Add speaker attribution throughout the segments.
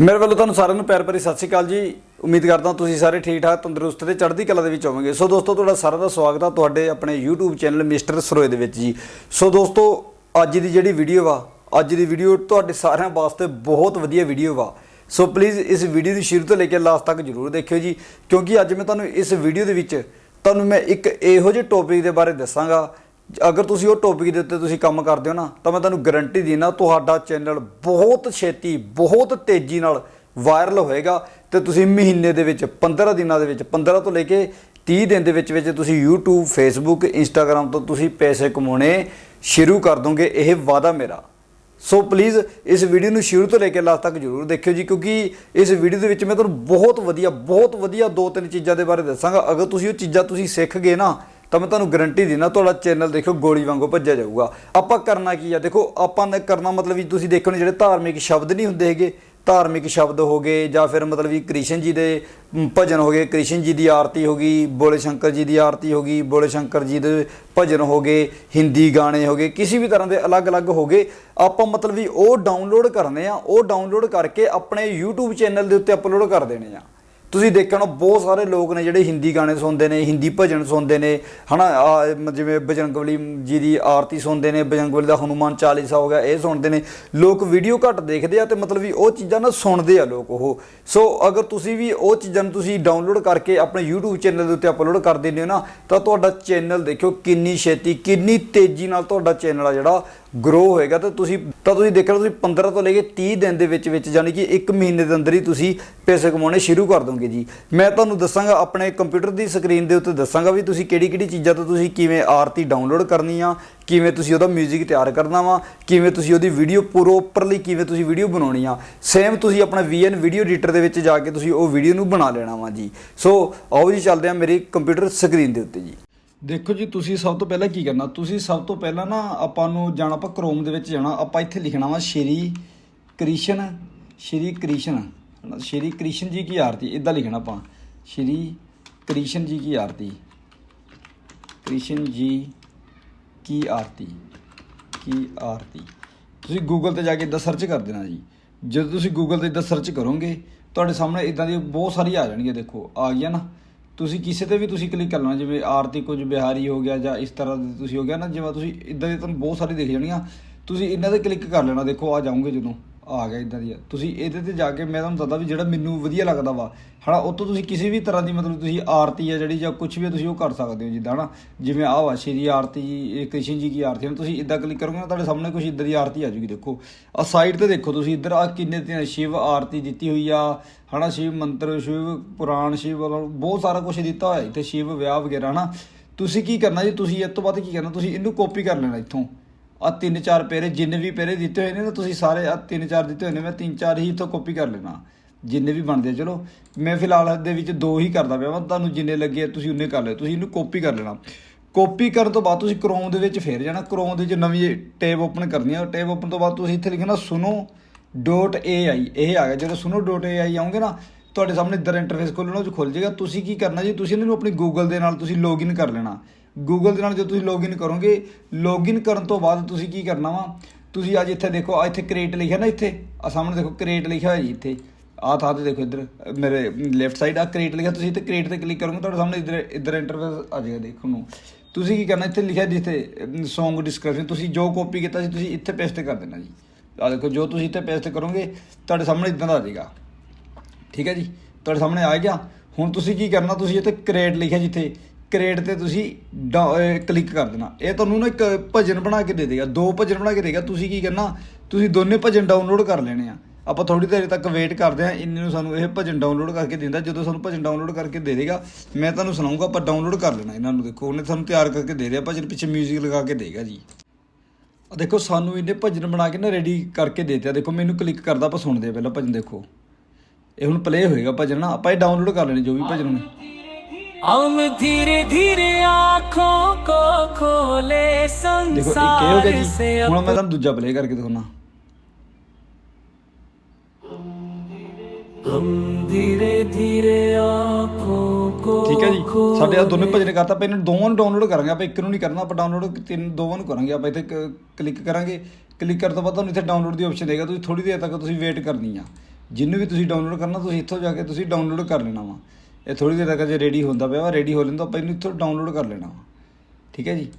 Speaker 1: ਮੇਰੇ ਵੱਲੋਂ ਤੁਹਾਨੂੰ ਸਾਰਿਆਂ ਨੂੰ ਪਿਆਰ ਭਰੀ ਸਤਿ ਸ਼੍ਰੀ ਅਕਾਲ ਜੀ। ਉਮੀਦ ਕਰਦਾ ਤੁਸੀਂ ਸਾਰੇ ਠੀਕ ਠਾਕ, ਤੰਦਰੁਸਤ ਤੇ ਚੜ੍ਹਦੀ ਕਲਾ ਦੇ ਵਿੱਚ ਹੋਵੋਗੇ। ਸੋ ਦੋਸਤੋ, ਤੁਹਾਡਾ ਸਾਰਿਆਂ ਦਾ ਸਵਾਗਤ ਆ ਤੁਹਾਡੇ ਆਪਣੇ YouTube ਚੈਨਲ ਮਿਸਟਰ ਸਰੋਏ ਦੇ ਵਿੱਚ ਜੀ। ਸੋ ਦੋਸਤੋ, ਅੱਜ ਦੀ ਜਿਹੜੀ ਵੀਡੀਓ ਆ ਅੱਜ ਦੀ ਵੀਡੀਓ ਤੁਹਾਡੇ ਸਾਰਿਆਂ ਵਾਸਤੇ ਬਹੁਤ ਵਧੀਆ ਵੀਡੀਓ ਵਾ। ਸੋ ਪਲੀਜ਼ ਇਸ ਵੀਡੀਓ ਦੀ ਸ਼ੁਰੂ ਤੋਂ ਲੈ ਕੇ ਲਾਸਟ ਤੱਕ ਜਰੂਰ ਦੇਖਿਓ ਜੀ, ਕਿਉਂਕਿ ਅੱਜ ਮੈਂ ਤੁਹਾਨੂੰ ਇਸ ਵੀਡੀਓ ਦੇ ਵਿੱਚ, ਤੁਹਾਨੂੰ ਮੈਂ ਇੱਕ ਇਹੋ ਜਿਹੇ ਟੌਪਿਕ ਦੇ ਬਾਰੇ ਦੱਸਾਂਗਾ। ਅਗਰ ਤੁਸੀਂ ਉਹ ਟੌਪਿਕ ਦੇ ਉੱਤੇ ਤੁਸੀਂ ਕੰਮ ਕਰਦੇ ਹੋ ਨਾ, ਤਾਂ ਮੈਂ ਤੁਹਾਨੂੰ ਗਾਰੰਟੀ ਦਿੰਦਾ ਤੁਹਾਡਾ ਚੈਨਲ ਬਹੁਤ ਛੇਤੀ, ਬਹੁਤ ਤੇਜ਼ੀ ਨਾਲ ਵਾਇਰਲ ਹੋਏਗਾ ਤੇ ਤੁਸੀਂ ਮਹੀਨੇ ਦੇ ਵਿੱਚ 15 ਦਿਨਾਂ ਦੇ ਵਿੱਚ 15 ਤੋਂ ਲੈ ਕੇ 30 ਦਿਨ ਦੇ ਵਿੱਚ ਵਿੱਚ ਤੁਸੀਂ YouTube, Facebook, Instagram ਤੋਂ ਤੁਸੀਂ ਪੈਸੇ ਕਮਾਉਣੇ ਸ਼ੁਰੂ ਕਰ ਦੋਗੇ, ਇਹ ਵਾਅਦਾ ਮੇਰਾ। ਸੋ ਪਲੀਜ਼ ਇਸ ਵੀਡੀਓ ਨੂੰ ਸ਼ੁਰੂ ਤੋਂ ਲੈ ਕੇ ਲਾਸਟ ਤੱਕ ਜਰੂਰ ਦੇਖਿਓ ਜੀ, ਕਿਉਂਕਿ ਇਸ ਵੀਡੀਓ ਦੇ ਵਿੱਚ ਮੈਂ ਤੁਹਾਨੂੰ ਬਹੁਤ ਵਧੀਆ ਬਹੁਤ ਵਧੀਆ ਦੋ ਤਿੰਨ ਚੀਜ਼ਾਂ ਦੇ ਬਾਰੇ ਦੱਸਾਂਗਾ। ਅਗਰ ਤੁਸੀਂ ਉਹ ਚੀਜ਼ਾਂ ਤੁਸੀਂ ਸਿੱਖ ਗਏ ਨਾ ਤਾਂ ਮੈਂ ਤੁਹਾਨੂੰ ਗਾਰੰਟੀ ਦਿੰਦਾ, ਤੁਹਾਡਾ ਚੈਨਲ ਦੇਖਿਓ, ਗੋਲੀ ਵਾਂਗੂ ਭੱਜਿਆ ਜਾਊਗਾ। ਆਪਾਂ ਕਰਨਾ ਕੀ ਆ? ਦੇਖੋ, ਆਪਾਂ ਨੇ ਕਰਨਾ ਮਤਲਬ ਵੀ ਤੁਸੀਂ ਦੇਖੋ ਨੇ, ਜਿਹੜੇ ਧਾਰਮਿਕ ਸ਼ਬਦ ਨਹੀਂ ਹੁੰਦੇ ਹੈਗੇ, ਧਾਰਮਿਕ ਸ਼ਬਦ ਹੋ ਗਏ, ਜਾਂ ਫਿਰ ਮਤਲਬ ਵੀ ਕ੍ਰਿਸ਼ਨ ਜੀ ਦੇ ਭਜਨ ਹੋ ਗਏ, ਕ੍ਰਿਸ਼ਨ ਜੀ ਦੀ ਆਰਤੀ ਹੋ ਗਈ, ਬੋਲੇ ਸ਼ੰਕਰ ਜੀ ਦੀ ਆਰਤੀ ਹੋ ਗਈ, ਬੋਲੇ ਸ਼ੰਕਰ ਜੀ ਦੇ ਭਜਨ ਹੋ ਗਏ, ਹਿੰਦੀ ਗਾਣੇ ਹੋ ਗਏ, ਕਿਸੇ ਵੀ ਤਰ੍ਹਾਂ ਦੇ ਅਲੱਗ-ਅਲੱਗ ਹੋ ਗਏ, ਆਪਾਂ ਮਤਲਬ ਵੀ ਉਹ ਡਾਊਨਲੋਡ ਕਰਨੇ ਆ, ਉਹ ਡਾਊਨਲੋਡ ਕਰਕੇ ਆਪਣੇ YouTube ਚੈਨਲ ਦੇ ਉੱਤੇ ਅਪਲੋਡ ਕਰ ਦੇਣੇ ਆ। ਤੁਸੀਂ ਦੇਖਣਾ ਬਹੁਤ ਸਾਰੇ ਲੋਕ ਨੇ ਜਿਹੜੇ ਹਿੰਦੀ ਗਾਣੇ ਸੁਣਦੇ ਨੇ, ਹਿੰਦੀ ਭਜਨ ਸੁਣਦੇ ਨੇ, ਹਨਾ ਆਹ ਮ- ਜਿਵੇਂ ਬਜਰੰਗਬਲੀ ਜੀ ਦੀ ਆਰਤੀ ਸੁਣਦੇ ਨੇ, ਬਜਰੰਗਬਲੀ ਦਾ ਹਨੂਮਾਨ ਚਾਲੀਸਾ ਹੋ ਗਿਆ, ਇਹ ਸੁਣਦੇ ਨੇ। ਲੋਕ ਵੀਡੀਓ ਘੱਟ ਦੇਖਦੇ ਆ ਤੇ ਮਤਲਬ ਵੀ ਉਹ ਚੀਜ਼ਾਂ ਨਾ ਸੁਣਦੇ ਆ ਲੋਕ ਉਹ। ਸੋ ਅਗਰ ਤੁਸੀਂ ਵੀ ਉਹ ਚੀਜ਼ਾਂ ਨੂੰ ਤੁਸੀਂ ਡਾਊਨਲੋਡ ਕਰਕੇ ਆਪਣੇ YouTube ਚੈਨਲ ਦੇ ਉੱਤੇ ਅਪਲੋਡ ਕਰ ਦਿੰਦੇ ਹੋ ਨਾ, ਤਾਂ ਤੁਹਾਡਾ ਚੈਨਲ ਦੇਖਿਓ ਕਿੰਨੀ ਛੇਤੀ, ਕਿੰਨੀ ਤੇਜ਼ੀ ਨਾਲ ਤੁਹਾਡਾ ਚੈਨਲ ਆ ਜਿਹੜਾ ਗਰੋ ਹੋਏਗਾ। ਤਾਂ ਤੁਸੀਂ ਤਾਂ ਤੁਸੀਂ ਦੇਖਣਾ ਤੁਸੀਂ 15 ਤੋਂ ਲੈ ਕੇ 30 ਦਿਨ ਦੇ ਵਿੱਚ ਵਿੱਚ ਯਾਨੀ ਕਿ 1 ਮਹੀਨੇ ਦੇ ਅੰਦਰ ਹੀ ਤੁਸੀਂ ਪੈਸੇ ਕਮਾਉਣੇ ਸ਼ੁਰੂ ਕਰ ਦੋਗੇ ਜੀ। ਮੈਂ ਤੁਹਾਨੂੰ ਦੱਸਾਂਗਾ, ਆਪਣੇ ਕੰਪਿਊਟਰ ਦੀ ਸਕਰੀਨ ਦੇ ਉੱਤੇ ਦੱਸਾਂਗਾ ਵੀ ਤੁਸੀਂ ਕਿਹੜੀ ਕਿਹੜੀ ਚੀਜ਼ਾਂ ਤੋਂ ਤੁਸੀਂ ਕਿਵੇਂ ਆਰਤੀ ਡਾਊਨਲੋਡ ਕਰਨੀ ਆ, ਕਿਵੇਂ ਤੁਸੀਂ ਉਹਦਾ 뮤직 ਤਿਆਰ ਕਰਨਾ ਵਾ, ਕਿਵੇਂ ਤੁਸੀਂ ਉਹਦੀ ਵੀਡੀਓ ਪ੍ਰੋਪਰਲੀ ਕਿਵੇਂ ਤੁਸੀਂ ਵੀਡੀਓ ਬਣਾਉਣੀ ਆ। ਸੇਮ ਤੁਸੀਂ ਆਪਣਾ VN ਵੀਡੀਓ ਐਡੀਟਰ ਦੇ ਵਿੱਚ ਜਾ ਕੇ ਤੁਸੀਂ ਉਹ ਵੀਡੀਓ ਨੂੰ ਬਣਾ ਲੈਣਾ ਵਾ ਜੀ। ਸੋ ਆਓ ਜੀ, ਚੱਲਦੇ ਆ ਮੇਰੀ ਕੰਪਿਊਟਰ ਸਕਰੀਨ ਦੇ ਉੱਤੇ ਜੀ। ਦੇਖੋ ਜੀ, ਤੁਸੀਂ ਸਭ ਤੋਂ ਪਹਿਲਾਂ ਕੀ ਕਰਨਾ, ਤੁਸੀਂ ਸਭ ਤੋਂ ਪਹਿਲਾਂ ਨਾ ਆਪਾਂ ਨੂੰ ਜਾਣਾ ਆਪਾਂ ਕ੍ਰੋਮ ਦੇ ਵਿੱਚ ਜਾਣਾ, ਆਪਾਂ ਇੱਥੇ ਲਿਖਣਾ ਵਾ ਸ਼੍ਰੀ ਕ੍ਰਿਸ਼ਨ ਸ਼੍ਰੀ ਕ੍ਰਿਸ਼ਨ। ਹਨਾ, ਸ਼੍ਰੀ ਕ੍ਰਿਸ਼ਨ ਜੀ ਕੀ ਆਰਤੀ ਇਦਾਂ ਲਿਖਣਾ ਆਪਾਂ। ਸ਼੍ਰੀ ਕ੍ਰਿਸ਼ਨ ਜੀ ਕੀ ਆਰਤੀ। ਕ੍ਰਿਸ਼ਨ ਜੀ ਕੀ ਆਰਤੀ ਕੀ ਆਰਤੀ। ਤੁਸੀਂ ਗੂਗਲ ਤੇ ਜਾ ਕੇ ਇਦਾਂ ਸਰਚ ਕਰ ਦੇਣਾ ਜੀ। ਜਦੋਂ ਤੁਸੀਂ ਗੂਗਲ ਤੇ ਇਦਾਂ ਸਰਚ ਕਰੋਗੇ ਤੁਹਾਡੇ ਸਾਹਮਣੇ ਇਦਾਂ ਦੀ ਬਹੁਤ ਸਾਰੀ ਆ ਜਾਣਗੀਆਂ ਦੇਖੋ ਆ ਗਿਆ ਨਾ। ਤੁਸੀਂ ਕਿਸੇ ਤੇ ਵੀ ਤੁਸੀਂ ਕਲਿੱਕ ਕਰ ਲੈਣਾ ਜਿਵੇਂ ਆਰਤੀ ਕੁਝ ਬਿਹਾਰੀ ਹੋ ਗਿਆ ਜਾਂ ਇਸ ਤਰ੍ਹਾਂ ਦੇ ਤੁਸੀਂ ਹੋ ਗਿਆ ਨਾ ਜਿਵੇਂ ਤੁਸੀਂ ਇਦਾਂ ਦੀ ਤੁਹਾਨੂੰ ਬਹੁਤ ਸਾਰੇ ਦਿਖ ਜਾਣਗੀਆਂ। ਤੁਸੀਂ ਇਹਨਾਂ ਤੇ ਕਲਿੱਕ ਕਰ ਲੈਣਾ ਦੇਖੋ ਆ ਜਾਓਗੇ ਜਦੋਂ। ਆ ਗਿਆ ਇਦਾਂ ਦੀ ਤੁਸੀਂ ਇਹਦੇ ਤੇ ਜਾ ਕੇ ਮੈਂ ਤੁਹਾਨੂੰ ਦੱਸਦਾ ਵੀ ਜਿਹੜਾ ਮੈਨੂੰ ਵਧੀਆ ਲੱਗਦਾ ਵਾ, ਹਨਾ ਉਹ ਤੋਂ ਤੁਸੀਂ ਕਿਸੇ ਵੀ ਤਰ੍ਹਾਂ ਦੀ ਮਤਲਬ ਤੁਸੀਂ ਆਰਤੀ ਆ ਜਿਹੜੀ ਜਾਂ ਕੁਝ ਵੀ ਤੁਸੀਂ ਉਹ ਕਰ ਸਕਦੇ ਹੋ ਜਿੱਦਾਂ, ਹਨਾ, ਜਿਵੇਂ ਆਹ ਵਾ, ਸ਼੍ਰੀ ਆਰਤੀ, ਇਹ ਕ੍ਰਿਸ਼ਨ ਜੀ ਕੀ ਆਰਤੀ ਹੈ ਤੁਸੀਂ ਇਦਾਂ ਕਲਿੱਕ ਕਰੋਗੇ ਨਾ, ਤੁਹਾਡੇ ਸਾਹਮਣੇ ਕੁਝ ਇਦਾਂ ਦੀ ਆਰਤੀ ਆ ਜੂਗੀ, ਦੇਖੋ। ਆ ਸਾਈਡ ਤੇ ਦੇਖੋ ਤੁਸੀਂ ਇੱਧਰ ਆ ਕਿੰਨੇ ਤੇ ਸ਼ਿਵ ਆਰਤੀ ਦਿੱਤੀ ਹੋਈ ਆ, ਹਨਾ, ਸ਼ਿਵ ਮੰਤਰ, ਸ਼ਿਵ ਪੁਰਾਣ, ਸ਼ਿਵ ਬਹੁਤ ਸਾਰਾ ਕੁਝ ਦਿੱਤਾ ਹੋਇਆ ਇੱਥੇ ਸ਼ਿਵ ਵਿਆਹ ਵਗੈਰਾ, ਹਨਾ। ਤੁਸੀਂ ਕੀ ਕਰਨਾ ਜੀ, ਤੁਸੀਂ ਇਸ ਤੋਂ ਬਾਅਦ ਕੀ ਕਰਨਾ, ਤੁਸੀਂ ਇਹਨੂੰ ਕਾਪੀ ਕਰ ਲੈਣਾ ਇੱਥੋਂ। ਆ ਤਿੰਨ ਚਾਰ ਪੇਰੇ ਜਿੰਨੇ ਵੀ ਪੇਰੇ ਦਿੱਤੇ ਹੋਏ ਨੇ ਨਾ, ਤੁਸੀਂ ਸਾਰੇ ਆ ਤਿੰਨ ਚਾਰ ਦਿੱਤੇ ਹੋਏ ਨੇ, ਮੈਂ ਤਿੰਨ ਚਾਰ ਹੀ ਇੱਥੋਂ ਕਾਪੀ ਕਰ ਲੈਣਾ ਜਿੰਨੇ ਵੀ ਬਣਦੇ ਆ, ਚਲੋ, ਮੈਂ ਫਿਲਹਾਲ ਦੇ ਵਿੱਚ ਦੋ ਹੀ ਕਰਦਾ ਪਿਆ ਵਾਂ, ਤੁਹਾਨੂੰ ਜਿੰਨੇ ਲੱਗੇ ਤੁਸੀਂ ਉਹਨੇ ਕਰ ਲਿਓ, ਤੁਸੀਂ ਇਹਨੂੰ ਕਾਪੀ ਕਰ ਲੈਣਾ। ਕਾਪੀ ਕਰਨ ਤੋਂ ਬਾਅਦ ਤੁਸੀਂ ਕ੍ਰੋਮ ਦੇ ਵਿੱਚ ਫੇਰ ਜਾਣਾ ਕ੍ਰੋਮ ਦੇ ਵਿੱਚ ਨਵੀਂ ਟੈਬ ਓਪਨ ਕਰਨੀ ਆ ਟੈਬ ਓਪਨ ਤੋਂ ਬਾਅਦ ਤੁਸੀਂ ਇੱਥੇ ਲਿਖਣਾ ਸੁਨੋ .ai ਇਹ ਆ ਗਿਆ, ਜਦੋਂ ਸੁਨੋ .ai ਆਉਂਗੇ ਨਾ, ਤੁਹਾਡੇ ਸਾਹਮਣੇ ਇਧਰ ਇੰਟਰਫੇਸ ਖੋਲ੍ਹਣਾ, ਉਹ 'ਚ ਖੁੱਲ ਜਾਏਗਾ। ਤੁਸੀਂ ਕੀ ਕਰਨਾ ਜੀ, ਤੁਸੀਂ ਇਹਨਾਂ ਨੂੰ ਆਪਣੀ ਗੂਗਲ ਦੇ ਨਾਲ ਤੁਸੀਂ ਲੌਗਇਨ ਕਰ ਲੈਣਾ। ਗੂਗਲ ਦੇ ਨਾਲ ਜਦੋਂ ਤੁਸੀਂ ਲੌਗਇਨ ਕਰੋਗੇ ਲੌਗਇਨ ਕਰਨ ਤੋਂ ਬਾਅਦ ਤੁਸੀਂ ਕੀ ਕਰਨਾ ਵਾ? ਤੁਸੀਂ ਅੱਜ ਇੱਥੇ ਦੇਖੋ ਆ ਇੱਥੇ ਕ੍ਰੀਏਟ ਲਿਖਿਆ ਨਾ ਇੱਥੇ। ਆ ਸਾਹਮਣੇ ਦੇਖੋ ਕ੍ਰੀਏਟ ਲਿਖਿਆ ਹੋਇਆ ਜੀ ਇੱਥੇ। ਆਹ ਥਾਂ ਤੇ ਦੇਖੋ ਇੱਧਰ, ਮੇਰੇ ਲੈਫਟ ਸਾਈਡ ਆ ਕ੍ਰੀਏਟ ਲਿਖਿਆ। ਤੁਸੀਂ ਇੱਥੇ ਕ੍ਰੀਏਟ ਤੇ ਕਲਿੱਕ ਕਰੋਗੇ, ਤੁਹਾਡੇ ਸਾਹਮਣੇ ਇੱਧਰ ਇੱਧਰ ਇੰਟਰਫੇਸ ਆ ਜਾਏਗਾ ਦੇਖੋ ਨੂੰ। ਤੁਸੀਂ ਕੀ ਕਰਨਾ, ਇੱਥੇ ਲਿਖਿਆ ਜਿੱਥੇ Song ਡਿਸਕ੍ਰਿਪਸ਼ਨ ਤੁਸੀਂ ਜੋ ਕਾਪੀ ਕੀਤਾ ਸੀ, ਤੁਸੀਂ ਇੱਥੇ ਪੇਸਟ ਕਰ ਦੇਣਾ ਜੀ। ਆ ਦੇਖੋ, ਜੋ ਤੁਸੀਂ ਇੱਥੇ ਪੇਸਟ ਕਰੋਗੇ, ਤੁਹਾਡੇ ਸਾਹਮਣੇ ਇਦਾਂ ਦਾ ਆ ਜਾਏਗਾ। ਠੀਕ ਹੈ ਜੀ? ਤੁਹਾਡੇ ਸਾਹਮਣੇ ਆ ਗਿਆ। ਹੁਣ ਤੁਸੀਂ ਕੀ ਕਰਨਾ, ਤੁਸੀਂ ਇੱਥੇ ਕ੍ਰੀਏਟ ਲਿਖਿਆ ਜਿੱਥੇ ਕ੍ਰੀਏਟ ਤੇ ਤੁਸੀਂ ਕਲਿੱਕ ਕਰ ਦੇਣਾ। ਇਹ ਤੁਹਾਨੂੰ ਨਾ ਇੱਕ ਭਜਨ ਬਣਾ ਕੇ ਦੇ ਦੇਗਾ, ਦੋ ਭਜਨ ਬਣਾ ਕੇ ਦੇਗਾ। ਤੁਸੀਂ ਕੀ ਕਰਨਾ, ਤੁਸੀਂ ਦੋਨੇ ਭਜਨ ਡਾਊਨਲੋਡ ਕਰ ਲੈਣੇ ਆ। ਆਪਾਂ ਥੋੜੀ ਦੇਰ ਤੱਕ ਵੇਟ ਕਰਦੇ ਆ ਇੰਨੇ ਨੂੰ ਸਾਨੂੰ ਇਹ ਭਜਨ ਡਾਊਨਲੋਡ ਕਰਕੇ ਦਿੰਦਾ। ਜਦੋਂ ਸਾਨੂੰ ਭਜਨ ਡਾਊਨਲੋਡ ਕਰਕੇ ਦੇ ਦੇਗਾ, ਮੈਂ ਤੁਹਾਨੂੰ ਸੁਣਾਉਂਗਾ ਆਪਾਂ ਡਾਊਨਲੋਡ ਕਰ ਲੈਣਾ ਇਹਨਾਂ ਨੂੰ ਦੇਖੋ। ਉਹਨੇ ਸਾਨੂੰ ਤਿਆਰ ਕਰਕੇ ਦੇ ਰਿਹਾ, ਭਜਨ ਪਿੱਛੇ 뮤직 ਲਗਾ ਕੇ ਦੇਗਾ ਜੀ। ਆ ਦੇਖੋ, ਸਾਨੂੰ ਇਹਨੇ ਭਜਨ ਬਣਾ ਕੇ ਨਾ ਰੈਡੀ ਕਰਕੇ ਦੇ ਦਿੱਤਾ। ਦੇਖੋ, ਮੈਨੂੰ ਕਲਿੱਕ ਕਰਦਾ, ਆਪਾਂ ਸੁਣਦੇ ਆ ਪਹਿਲਾਂ ਭਜਨ ਦੇਖੋ। ਇਹ ਹੁਣ ਪਲੇ ਹੋਏਗਾ ਭਜਨ ਨਾ, ਆਪਾਂ ਇਹ ਡਾਊਨਲੋਡ ਕਰ ਲੈਣੇ, ਜੋ ਵੀ ਭਜਨ ਨੇ
Speaker 2: हम धीरे धीरे आंखों को खोले
Speaker 1: ਦੇਖੋ ਇੱਕ ਇਹ ਹੋ
Speaker 2: संसार
Speaker 1: ਗਿਆ
Speaker 2: से
Speaker 1: ਜੀ ਹੁਣ ਮੈਂ ਤੁਹਾਨੂੰ ਦੂਜਾ ਪਲੇ ਕਰਕੇ ਦਿਖਾਉਣਾ
Speaker 2: हम धीरे धीरे आंखों को
Speaker 1: ਠੀਕ ਹੈ ਜੀ ਸਾਡੇ ਆ ਦੋਨੇ ਭਜਨ ਕਰਤਾ ਆਪਾਂ ਇਹਨਾਂ ਦੋਵਾਂ ਨੂੰ ਡਾਊਨਲੋਡ ਕਰਾਂਗੇ ਆਪਾਂ ਇੱਕ ਨੂੰ ਨਹੀਂ ਕਰਨਾ ਆਪਾਂ ਡਾਊਨਲੋਡ ਤਿੰਨ ਦੋਵਾਂ ਨੂੰ ਕਰਾਂਗੇ ਆਪਾਂ ਇੱਥੇ ਕਲਿੱਕ ਕਰਾਂਗੇ ਕਲਿੱਕ ਕਰਨ ਤੋਂ ਬਾਅਦ ਤੁਹਾਨੂੰ ਇੱਥੇ ਡਾਊਨਲੋਡ ਦੀ ਆਪਸ਼ਨ ਦੇਗਾ ਤੁਸੀਂ ਥੋੜੀ ਦੇਰ ਤੱਕ ਤੁਸੀਂ ਵੇਟ ਕਰਨੀ ਆ ਜਿਹਨੂੰ ਵੀ ਤੁਸੀਂ ਡਾਊਨਲੋਡ ਕਰਨਾ ਤੁਸੀਂ ਇੱਥੋਂ ਜਾ ਕੇ ਤੁਸੀਂ ਡਾਊਨਲੋਡ ਕਰ ਲੈਣਾ ਵਾ ਇਹ ਥੋੜੀ ਦੇਰ ਤੱਕ ਜੇ ਰੈਡੀ ਹੁੰਦਾ ਪਿਆ ਵਾ ਰੈਡੀ ਹੋ ਲੈਂਦਾ ਆਪਾਂ ਇਹਨੂੰ ਇੱਥੋਂ ਡਾਊਨਲੋਡ ਕਰ ਲੈਣਾ ਠੀਕ ਹੈ ਜੀ?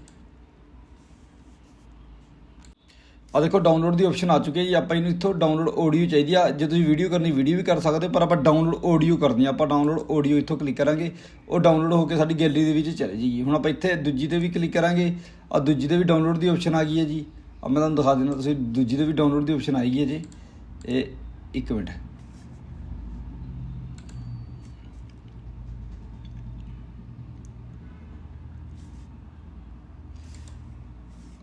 Speaker 1: ਆ ਦੇਖੋ ਡਾਊਨਲੋਡ ਦੀ ਆਪਸ਼ਨ ਆ ਚੁੱਕੀ ਹੈ ਜੀ। ਆਪਾਂ ਇਹਨੂੰ ਇੱਥੋਂ ਡਾਊਨਲੋਡ ਆਡੀਓ ਚਾਹੀਦੀ ਆ। ਜੇ ਤੁਸੀਂ ਵੀਡੀਓ ਕਰਨੀ ਵੀਡੀਓ ਵੀ ਕਰ ਸਕਦੇ, ਪਰ ਆਪਾਂ ਡਾਊਨਲੋਡ ਆਡੀਓ ਕਰਨੀ ਆ। ਆਪਾਂ ਡਾਊਨਲੋਡ ਆਡੀਓ ਇੱਥੋਂ ਕਲਿੱਕ ਕਰਾਂਗੇ। ਉਹ ਡਾਊਨਲੋਡ ਹੋ ਕੇ ਸਾਡੀ ਗੈਲਰੀ ਦੇ ਵਿੱਚ ਚਲੇ ਜਾਏਗੀ ਹੁਣ ਆਪਾਂ ਇੱਥੇ ਦੂਜੀ ਤੇ ਵੀ ਕਲਿੱਕ ਕਰਾਂਗੇ। ਆ ਦੂਜੀ ਤੇ ਵੀ ਡਾਊਨਲੋਡ ਦੀ ਆਪਸ਼ਨ ਆ ਗਈ ਹੈ ਜੀ। ਆ ਮੈਂ ਤੁਹਾਨੂੰ ਦਿਖਾ ਦਿੰਦਾ, ਤੁਸੀਂ ਦੂਜੀ ਤੇ ਵੀ ਡਾਊਨਲੋਡ ਦੀ ਆਪਸ਼ਨ ਆਈ ਹੈ ਜੀ। ਇਹ ਇੱਕ ਮਿੰਟ।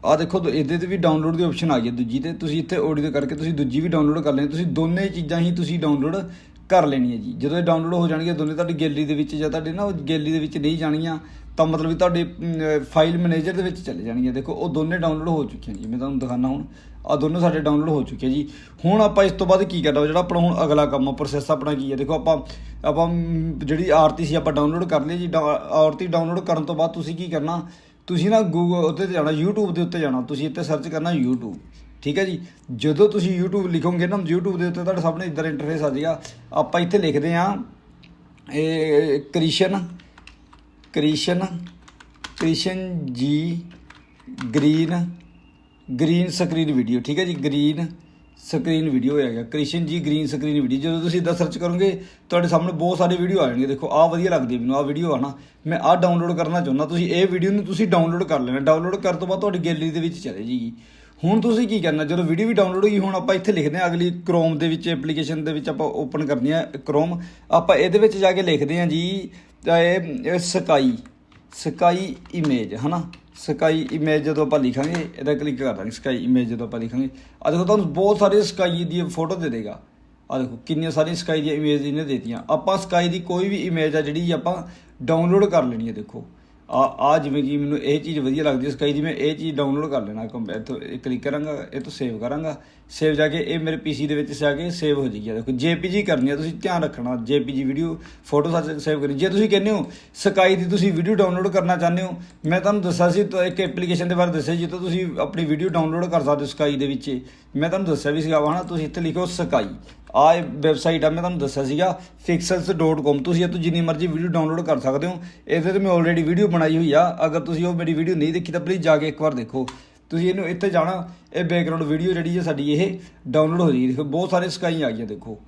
Speaker 1: ਆ ਦੇਖੋ, ਦੋ- ਇਹਦੇ ਤੇ ਵੀ ਡਾਊਨਲੋਡ ਦੀ ਆਪਸ਼ਨ ਆ ਗਈ ਹੈ ਦੂਜੀ ਤੇ। ਤੁਸੀਂ ਇੱਥੇ ਆਡੀਓ ਕਰਕੇ ਤੁਸੀਂ ਦੂਜੀ ਵੀ ਡਾਊਨਲੋਡ ਕਰ ਲੈਣੀ ਤੁਸੀਂ ਦੋਨੇ ਚੀਜ਼ਾਂ ਹੀ ਤੁਸੀਂ ਡਾਊਨਲੋਡ ਕਰ ਲੈਣੀ ਹੈ ਜੀ। ਜਦੋਂ ਇਹ ਡਾਊਨਲੋਡ ਹੋ ਜਾਣਗੀਆਂ, ਦੋਨੇ ਤੁਹਾਡੀ ਗੈਲਰੀ ਦੇ ਵਿੱਚ ਜਾਂ ਤੁਹਾਡੇ ਨਾ ਉਹ ਗੈਲਰੀ ਦੇ ਵਿੱਚ ਨਹੀਂ ਜਾਣਗੀਆਂ, ਤਾਂ ਮਤਲਬ ਵੀ ਤੁਹਾਡੇ ਫਾਈਲ ਮੈਨੇਜਰ ਦੇ ਵਿੱਚ ਚਲੇ ਜਾਣਗੀਆਂ। ਦੇਖੋ, ਉਹ ਦੋਨੇ ਡਾਊਨਲੋਡ ਹੋ ਚੁੱਕੀਆਂ ਜੀ। ਮੈਂ ਤੁਹਾਨੂੰ ਦਿਖਾਣਾ ਹੁਣ ਆ ਦੋਨੋਂ ਸਾਡੇ ਡਾਊਨਲੋਡ ਹੋ ਚੁੱਕੇ ਜੀ। ਹੁਣ ਆਪਾਂ ਇਸ ਤੋਂ ਬਾਅਦ ਕੀ ਕਰਨਾ ਵਾ? ਜਿਹੜਾ ਆਪਣਾ ਹੁਣ ਅਗਲਾ ਕੰਮ ਆ ਪ੍ਰੋਸੈਸ ਆਪਣਾ ਕੀ ਹੈ ਦੇਖੋ, ਆਪਾਂ ਆਪਾਂ ਜਿਹੜੀ ਆਰਤੀ ਸੀ, ਆਪਾਂ ਡਾਊਨਲੋਡ ਕਰ ਲਈ ਜੀ। ਡਾ- ਆਰਤੀ ਡਾਊਨਲੋਡ ਕਰਨ ਤੋਂ ਬਾਅਦ ਤੁਸੀਂ ਕੀ ਕਰਨਾ? ਤੁਸੀਂ ਨਾ ਗੂਗਲ ਉੱਤੇ ਤੇ ਜਾਣਾ, YouTube ਦੇ ਉੱਤੇ ਜਾਣਾ, ਤੁਸੀਂ ਇੱਥੇ ਸਰਚ ਕਰਨਾ YouTube, ਠੀਕ ਹੈ ਜੀ? ਜਦੋਂ ਤੁਸੀਂ YouTube ਲਿਖੋਗੇ ਨਾ, YouTube ਦੇ ਉੱਤੇ ਤੁਹਾਡੇ ਸਾਹਮਣੇ ਇਧਰ ਇੰਟਰਫੇਸ ਆ ਜਾਏਗਾ। ਆਪਾਂ ਇੱਥੇ ਲਿਖਦੇ ਆ ਇਹ ਕ੍ਰਿਸ਼ਨ ਕ੍ਰਿਸ਼ਨ ਕ੍ਰਿਸ਼ਨ ਜੀ, ਗ੍ਰੀਨ ਗ੍ਰੀਨ ਸਕਰੀਨ ਵੀਡੀਓ ਠੀਕ ਹੈ ਜੀ? ਗ੍ਰੀਨ ਸਕਰੀਨ ਵੀਡੀਓ ਹੈਗਾ। ਕ੍ਰਿਸ਼ਨ ਜੀ ਗ੍ਰੀਨ ਸਕਰੀਨ ਵੀਡੀਓ ਜਦੋਂ ਤੁਸੀਂ ਇਦਾਂ ਸਰਚ ਕਰੋਗੇ, ਤੁਹਾਡੇ ਸਾਹਮਣੇ ਬਹੁਤ ਸਾਰੇ ਵੀਡੀਓ ਆ ਜਾਣਗੇ। ਦੇਖੋ, ਆਹ ਵਧੀਆ ਲੱਗਦੀ ਹੈ ਮੈਨੂੰ, ਆਹ ਵੀਡੀਓ ਆ ਨਾ। ਮੈਂ ਆਹ ਡਾਊਨਲੋਡ ਕਰਨਾ ਚਾਹੁੰਦਾ। ਤੁਸੀਂ ਇਹ ਵੀਡੀਓ ਨੂੰ ਤੁਸੀਂ ਡਾਊਨਲੋਡ ਕਰ ਲੈਣਾ। ਡਾਊਨਲੋਡ ਕਰਨ ਤੋਂ ਬਾਅਦ ਤੁਹਾਡੀ ਗੈਲਰੀ ਦੇ ਵਿੱਚ ਚਲੇ ਜਾਏਗੀ ਹੁਣ ਤੁਸੀਂ ਕੀ ਕਰਨਾ? ਜਦੋਂ ਵੀਡੀਓ ਵੀ ਡਾਊਨਲੋਡ ਹੋਈ, ਹੁਣ ਆਪਾਂ ਇੱਥੇ ਲਿਖਦੇ ਹਾਂ ਅਗਲੀ ਕ੍ਰੋਮ ਦੇ ਵਿੱਚ ਐਪਲੀਕੇਸ਼ਨ ਦੇ ਵਿੱਚ ਆਪਾਂ ਓਪਨ ਕਰਨੀ ਹੈ ਕ੍ਰੋਮ ਆਪਾਂ ਇਹਦੇ ਵਿੱਚ ਜਾ ਕੇ ਲਿਖਦੇ ਹਾਂ ਜੀ ਇਹ ਇਹ ਸਕਾਈ ਸਕਾਈ ਇਮੇਜ ਹਨਾ? ਸਕਾਈ ਇਮੇਜ ਜਦੋਂ ਆਪਾਂ ਲਿਖਾਂਗੇ, ਇਹਦਾ ਕਲਿੱਕ ਕਰ ਦਾਂਗੇ ਸਕਾਈ ਇਮੇਜ ਜਦੋਂ ਆਪਾਂ ਲਿਖਾਂਗੇ। ਆ ਦੇਖੋ, ਤੁਹਾਨੂੰ ਬਹੁਤ ਸਾਰੇ ਸਕਾਈ ਦੀ ਫੋਟੋ ਦੇ ਦੇਗਾ। ਆ ਦੇਖੋ, ਕਿੰਨੀਆਂ ਸਾਰੀਆਂ ਸਕਾਈ ਦੀਆਂ ਇਮੇਜ ਇਹਨੇ ਦੇਤੀਆਂ। ਆਪਾਂ ਸਕਾਈ ਦੀ ਕੋਈ ਵੀ ਇਮੇਜ ਆ ਜਿਹੜੀ ਆਪਾਂ ਡਾਊਨਲੋਡ ਕਰ ਲੈਣੀ ਹੈ, ਦੇਖੋ। ਆ ਆ ਜਿਵੇਂ ਕਿ ਮੈਨੂੰ ਇਹ ਚੀਜ਼ ਵਧੀਆ ਲੱਗਦੀ ਹੈ ਸਕਾਈ ਦੀ ਮੈਂ ਇਹ ਚੀਜ਼ ਡਾਊਨਲੋਡ ਕਰ ਲੈਣਾ ਕੰਪ ਇੱਥੋਂ ਕਲਿੱਕ ਕਰਾਂਗਾ ਇਹ ਤੋਂ ਸੇਵ ਕਰਾਂਗਾ ਸੇਵ ਜਾ ਕੇ ਇਹ ਮੇਰੇ ਪੀਸੀ ਦੇ ਵਿੱਚ ਜਾ ਕੇ ਸੇਵ ਹੋ ਜਾਏਗੀ। ਆ ਦੇਖੋ ਜੇਪੀਜੀ ਕਰਨੀ ਹੈ, ਤੁਸੀਂ ਧਿਆਨ ਰੱਖਣਾ ਜੇਪੀਜੀ ਵੀਡੀਓ ਫੋਟੋ ਸੱਚ ਸੇਵ ਕਰਨੀ ਜੇ ਤੁਸੀਂ ਕਹਿੰਦੇ ਹੋ ਸਕਾਈ ਦੀ ਤੁਸੀਂ ਵੀਡੀਓ ਡਾਊਨਲੋਡ ਕਰਨਾ ਚਾਹੁੰਦੇ ਹੋ, ਮੈਂ ਤੁਹਾਨੂੰ ਦੱਸਿਆ ਸੀ, ਤਾਂ ਇੱਕ ਐਪਲੀਕੇਸ਼ਨ ਦੇ ਬਾਰੇ ਦੱਸਿਆ ਜਿੱਥੋਂ ਤੁਸੀਂ ਆਪਣੀ ਵੀਡੀਓ ਡਾਊਨਲੋਡ ਕਰ ਸਕਦੇ ਹੋ ਸਕਾਈ ਦੇ ਵਿੱਚ। ਮੈਂ ਤੁਹਾਨੂੰ ਦੱਸਿਆ ਵੀ ਸੀਗਾ ਵਾ ਹਨਾ ਤੁਸੀਂ ਇੱਥੇ ਲਿਖੋ ਸਕਾਈ। ਆ ਵੈਬਸਾਈਟ ਆ, ਮੈਂ ਤੁਹਾਨੂੰ ਦੱਸਿਆ ਸੀਗਾ pixels.com ਤੁਸੀਂ ਇਹ ਤੋਂ ਜਿੰਨੀ ਮਰਜ਼ੀ ਵੀਡੀਓ ਡਾਊਨਲੋਡ ਕਰ ਸਕਦੇ ਹੋ। ਇਹਦੇ ਤੇ ਮੈਂ ਆਲਰੇਡੀ ਵੀਡੀਓ ਬਣਾਈ ਹੋਈ ਆ। ਅਗਰ ਤੁਸੀਂ ਉਹ ਮੇਰੀ ਵੀਡੀਓ ਨਹੀਂ ਦੇਖੀ, ਤਾਂ ਪਲੀਜ਼ ਜਾ ਕੇ ਇੱਕ ਵਾਰ ਦੇਖੋ। ਤੁਸੀਂ ਇਹਨੂੰ ਇੱਥੇ ਜਾਣਾ, ਇਹ ਬੈਕਗ੍ਰਾਉਂਡ ਵੀਡੀਓ ਜਿਹੜੀ ਹੈ ਸਾਡੀ, ਇਹ ਡਾਊਨਲੋਡ ਹੋ ਜਾਏਗੀ। ਦੇਖੋ, ਬਹੁਤ ਸਾਰੇ ਸਕਾਈ ਆ ਗਈਆਂ, ਦੇਖੋ।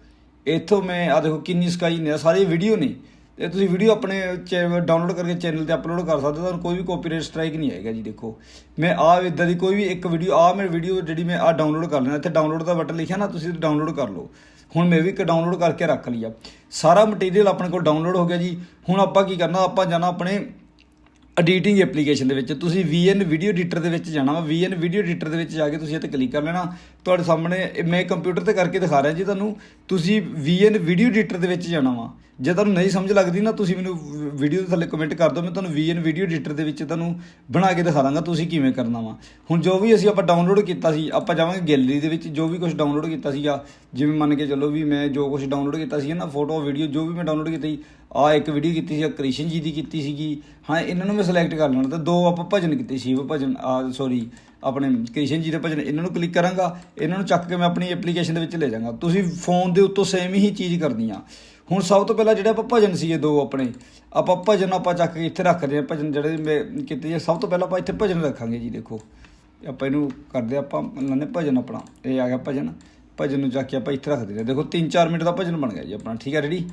Speaker 1: ਇੱਥੋਂ ਮੈਂ ਆ ਦੇਖੋ, ਕਿੰਨੀ ਸਕਾਈ ਨੇ ਸਾਰੇ ਵੀਡੀਓ ਨੇ। ਇਹ ਤੁਸੀਂ ਵੀਡੀਓ ਆਪਣੇ ਡਾਊਨਲੋਡ ਕਰਕੇ ਚੈਨਲ ਤੇ ਅਪਲੋਡ ਕਰ ਸਕਦੇ ਹੋ। ਤੁਹਾਨੂੰ ਕੋਈ ਵੀ ਕਾਪੀਰਾਈਟ ਸਟ੍ਰਾਈਕ ਨਹੀਂ ਆਏਗਾ ਜੀ, ਦੇਖੋ। ਮੈਂ ਆ ਇਦਾਂ ਦੀ ਕੋਈ ਵੀ ਇੱਕ ਵੀਡੀਓ ਆ ਮੇਰੀ ਵੀਡੀਓ ਜਿਹੜੀ ਮੈਂ ਆ ਡਾਊਨਲੋਡ ਕਰ ਲੈਣਾ ਇੱਥੇ ਡਾਊਨਲੋਡ ਦਾ ਬਟਨ ਲਿਖਿਆ ਨਾ, ਤੁਸੀਂ ਡਾਊਨਲੋਡ ਕਰ ਲਓ। ਹੁਣ ਮੈਂ ਵੀ ਇੱਕ ਡਾਊਨਲੋਡ ਕਰਕੇ ਰੱਖ ਲਿਆ ਸਾਰਾ ਮਟੀਰੀਅਲ ਆਪਣੇ ਕੋਲ ਡਾਊਨਲੋਡ ਹੋ ਗਿਆ ਜੀ। ਹੁਣ ਆਪਾਂ ਕੀ ਕਰਨਾ, ਆਪਾਂ ਜਾਣਾ ਆਪਣੇ ਐਡੀਟਿੰਗ ਐਪਲੀਕੇਸ਼ਨ ਦੇ ਵਿੱਚ, ਤੁਸੀਂ VN ਵੀਡੀਓ ਐਡੀਟਰ ਦੇ ਵਿੱਚ ਜਾਣਾ ਵਾ। VN ਵੀਡੀਓ ਐਡੀਟਰ ਦੇ ਵਿੱਚ ਜਾ ਕੇ ਤੁਸੀਂ ਇੱਥੇ ਕਲਿੱਕ ਕਰ ਲੈਣਾ। ਤੁਹਾਡੇ ਸਾਹਮਣੇ ਮੈਂ ਕੰਪਿਊਟਰ ਤੇ ਕਰਕੇ ਦਿਖਾ ਰਿਹਾ ਜੀ ਤੁਹਾਨੂੰ। ਤੁਸੀਂ VN ਵੀਡੀਓ ਐਡੀਟਰ ਦੇ ਵਿੱਚ ਜਾਣਾ ਵਾ। ਜੇ ਤੁਹਾਨੂੰ ਨਹੀਂ ਸਮਝ ਲੱਗਦੀ ਨਾ, ਤੁਸੀਂ ਮੈਨੂੰ ਵੀਡੀਓ ਦੇ ਥੱਲੇ ਕਮੈਂਟ ਕਰ ਦਿਓ। ਮੈਂ ਤੁਹਾਨੂੰ VN ਵੀਡੀਓ ਐਡੀਟਰ ਦੇ ਵਿੱਚ ਤੁਹਾਨੂੰ ਬਣਾ ਕੇ ਦਿਖਾ ਦਾਂਗਾ ਤੁਸੀਂ ਕਿਵੇਂ ਕਰਨਾ ਵਾ। ਹੁਣ ਜੋ ਵੀ ਅਸੀਂ ਆਪਾਂ ਡਾਊਨਲੋਡ ਕੀਤਾ ਸੀ, ਆਪਾਂ ਜਾਵਾਂਗੇ ਗੈਲਰੀ ਦੇ ਵਿੱਚ। ਜੋ ਵੀ ਕੁਝ ਡਾਊਨਲੋਡ ਕੀਤਾ ਸੀਗਾ, ਜਿਵੇਂ ਮੰਨ ਕੇ ਚੱਲੋ ਵੀ ਮੈਂ ਜੋ ਕੁਝ ਡਾਊਨਲੋਡ ਕੀਤਾ ਸੀ ਨਾ ਫੋਟੋ ਵੀਡੀਓ ਜੋ ਵੀ ਮੈਂ ਡਾਊਨਲੋਡ ਕੀਤੀ ਆ ਇੱਕ ਵੀਡੀਓ ਕੀਤੀ ਸੀ, ਕ੍ਰਿਸ਼ਨ ਜੀ ਦੀ ਕੀਤੀ ਸੀਗੀ। ਹਾਂ, ਇਹਨਾਂ ਨੂੰ ਮੈਂ ਸਿਲੈਕਟ ਕਰ ਲੈਣਾ, ਤੇ ਦੋ ਆਪਾਂ ਭਜਨ ਕੀਤੇ, ਸ਼ਿਵ ਭਜਨ, ਆ ਸੌਰੀ ਆਪਣੇ ਕ੍ਰਿਸ਼ਨ ਜੀ ਦੇ ਭਜਨ, ਇਹਨਾਂ ਨੂੰ ਕਲਿੱਕ ਕਰਾਂਗਾ, ਇਹਨਾਂ ਨੂੰ ਚੱਕ ਕੇ ਮੈਂ ਆਪਣੀ ਐਪਲੀਕੇਸ਼ਨ ਦੇ ਵਿੱਚ ਲੈ ਜਾਵਾਂਗਾ। ਤੁਸੀਂ ਫੋਨ ਦੇ ਉੱਤੋਂ ਸੇਮ ਹੀ ਚੀਜ਼ ਕਰਨੀ ਆ। ਹੁਣ ਸਭ ਤੋਂ ਪਹਿਲਾਂ ਜਿਹੜੇ ਆਪਾਂ ਭਜਨ ਸੀਗੇ ਦੋ ਆਪਣੇ, ਆਪਾਂ ਭਜਨ ਆਪਾਂ ਚੱਕ ਕੇ ਇੱਥੇ ਰੱਖਦੇ ਆ, ਭਜਨ ਜਿਹੜੇ ਮੈਂ ਕੀਤੇ ਜੇ ਸਭ ਤੋਂ ਪਹਿਲਾਂ ਆਪਾਂ ਇੱਥੇ ਭਜਨ ਰੱਖਾਂਗੇ ਜੀ, ਦੇਖੋ। ਆਪਾਂ ਇਹਨੂੰ ਕਰਦੇ ਆਪਾਂ ਲੈਂਦੇ ਭਜਨ ਆਪਣਾ, ਇਹ ਆ ਗਿਆ ਭਜਨ। ਭਜਨ ਨੂੰ ਚੱਕ ਕੇ ਆਪਾਂ ਇੱਥੇ ਰੱਖਦੇ ਨੇ ਦੇਖੋ 3-4 ਮਿੰਟ ਦਾ ਭਜਨ ਬਣ ਗਿਆ ਜੀ ਆਪਣਾ, ਠੀਕ ਹੈ ਰੈਡੀ